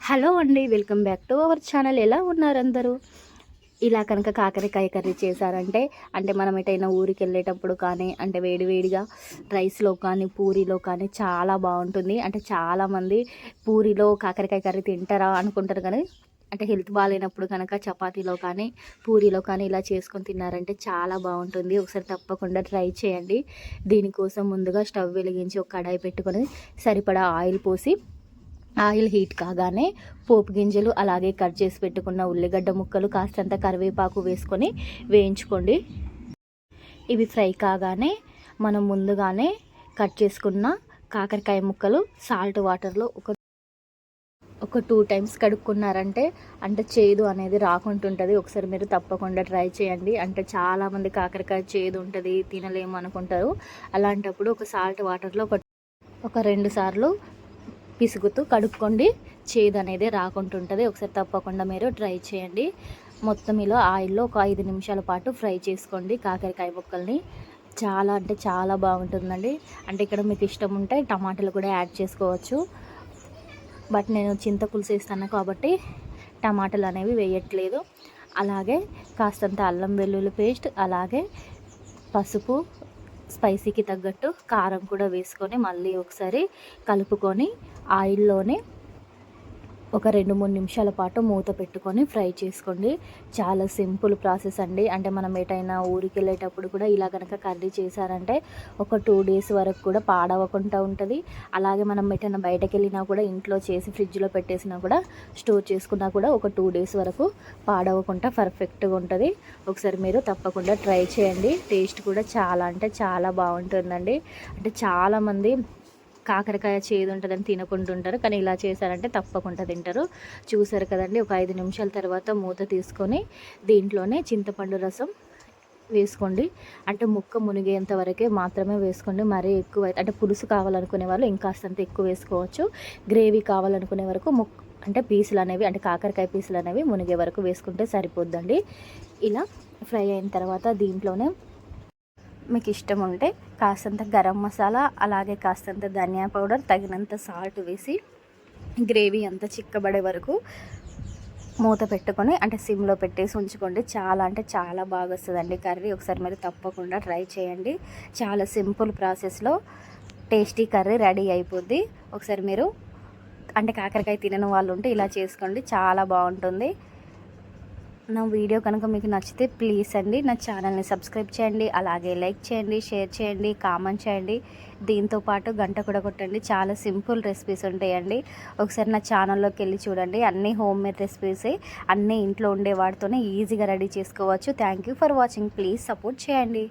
Hello అండి welcome back to our channel. ఎలా ఉన్నారు అందరూ? ఇలా కనుక కాకరకాయ కర్రీ చేశారంటే అంటే మనం ఎటైనా ఊరికి వెళ్ళేటప్పుడు కానీ అంటే వేడివేడిగా రైస్లో కానీ పూరీలో కానీ చాలా బాగుంటుంది. అంటే చాలామంది పూరీలో కాకరకాయ కర్రీ తింటారా అనుకుంటారు కానీ అంటే హెల్త్ బాగాలేనప్పుడు కనుక చపాతీలో కానీ పూరీలో కానీ ఇలా చేసుకొని తిన్నారంటే చాలా బాగుంటుంది. ఒకసారి తప్పకుండా ట్రై చేయండి. దీనికోసం ముందుగా స్టవ్ వెలిగించి ఒక కడాయి పెట్టుకొని సరిపడా ఆయిల్ పోసి ఆయిల్ హీట్ కాగానే పోపు గింజలు అలాగే కట్ చేసి పెట్టుకున్న ఉల్లిగడ్డ ముక్కలు కాస్తంత కరివేపాకు వేసుకొని వేయించుకోండి. ఇవి ఫ్రై కాగానే మనం ముందుగానే కట్ చేసుకున్న కాకరకాయ ముక్కలు సాల్ట్ వాటర్లో ఒక ఒక టూ టైమ్స్ కడుక్కున్నారంటే అంటే చేదు అనేది రాకుంటుంటుంది. ఒకసారి మీరు తప్పకుండా ట్రై చేయండి. అంటే చాలామంది కాకరకాయ చేదు ఉంటుంది తినలేము అనుకుంటారు. అలాంటప్పుడు ఒక సాల్ట్ వాటర్లో ఒక ఒక రెండు సార్లు పిసుగుతూ కడుక్కోండి. చేదు అనేది రాకుంటుంటుంది. ఒకసారి తప్పకుండా మీరు ట్రై చేయండి. మొత్తం ఇలా ఆయిల్లో ఒక ఐదు నిమిషాల పాటు ఫ్రై చేసుకోండి కాకరకాయ ముక్కల్ని. చాలా అంటే చాలా బాగుంటుందండి. అంటే ఇక్కడ మీకు ఇష్టం ఉంటే టమాటాలు కూడా యాడ్ చేసుకోవచ్చు. బట్ నేను చింతపులుసు వేస్తాను కాబట్టి టమాటాలు అనేవి వేయట్లేదు. అలాగే కాస్తంత అల్లం వెల్లుల్లి పేస్ట్ అలాగే పసుపు స్పైసీకి తగ్గట్టు కారం కూడా వేసుకొని మళ్ళీ ఒకసారి కలుపుకొని ఆయిల్లోనే ఒక రెండు మూడు నిమిషాల పాటు మూత పెట్టుకొని ఫ్రై చేసుకోండి. చాలా సింపుల్ ప్రాసెస్ అండి. అంటే మనం ఎటైనా ఊరికి వెళ్ళేటప్పుడు కూడా ఇలా కనుక కర్రీ చేశారంటే ఒక టూ డేస్ వరకు కూడా పాడవకుండా ఉంటుంది. అలాగే మనం ఎటైనా బయటకు వెళ్ళినా కూడా ఇంట్లో చేసి ఫ్రిడ్జ్లో పెట్టేసినా కూడా స్టోర్ చేసుకున్నా కూడా ఒక టూ డేస్ వరకు పాడవకుండా పర్ఫెక్ట్గా ఉంటుంది. ఒకసారి మీరు తప్పకుండా ట్రై చేయండి. టేస్ట్ కూడా చాలా అంటే చాలా బాగుంటుందండి. అంటే చాలామంది కాకరకాయ చేదు ఉంటుందని తినకుంటుంటారు కానీ ఇలా చేశారంటే తప్పకుండా తింటారు. చూసారు కదండి ఒక ఐదు నిమిషాల తర్వాత మూత తీసుకొని దీంట్లోనే చింతపండు రసం వేసుకోండి. అంటే ముక్క మునిగేంత వరకే మాత్రమే వేసుకోండి. మరీ ఎక్కువ అంటే పులుసు కావాలనుకునే వాళ్ళు ఇంకాస్తంత ఎక్కువ వేసుకోవచ్చు. గ్రేవీ కావాలనుకునే వరకు ముక్ అంటే పీసులు అనేవి అంటే కాకరకాయ పీసులు అనేవి మునిగే వరకు వేసుకుంటే సరిపోద్దండి. ఇలా ఫ్రై అయిన తర్వాత దీంట్లోనే మీకు ఇష్టం ఉంటే కాస్తంత గరం మసాలా అలాగే కాస్తంత ధనియా పౌడర్ తగినంత సాల్ట్ వేసి గ్రేవీ అంతా చిక్కబడే వరకు మూత పెట్టుకొని అంటే సిమ్లో పెట్టేసి ఉంచుకోండి. చాలా అంటే చాలా బాగా వస్తుందండి కర్రీ. ఒకసారి మీరు తప్పకుండా ట్రై చేయండి. చాలా సింపుల్ ప్రాసెస్లో టేస్టీ కర్రీ రెడీ అయిపోద్ది. ఒకసారి మీరు అంటే కాకరకాయ తినని వాళ్ళు ఉంటే ఇలా చేసుకోండి. చాలా బాగుంటుంది. నా వీడియో కనుక మీకు నచ్చితే ప్లీజ్ అండి నా ఛానల్ని సబ్స్క్రైబ్ చేయండి అలాగే లైక్ చేయండి షేర్ చేయండి కామెంట్ చేయండి. దీంతో పాటు గంట కూడా కొట్టండి చాలా సింపుల్ రెసిపీస్ ఉంటాయండి. ఒకసారి నా ఛానల్లోకి వెళ్ళి చూడండి. అన్నీ హోమ్ మేడ్ రెసిపీసే. అన్నీ ఇంట్లో ఉండే వాటితోనే ఈజీగా రెడీ చేసుకోవచ్చు. Thank you for watching please support చేయండి.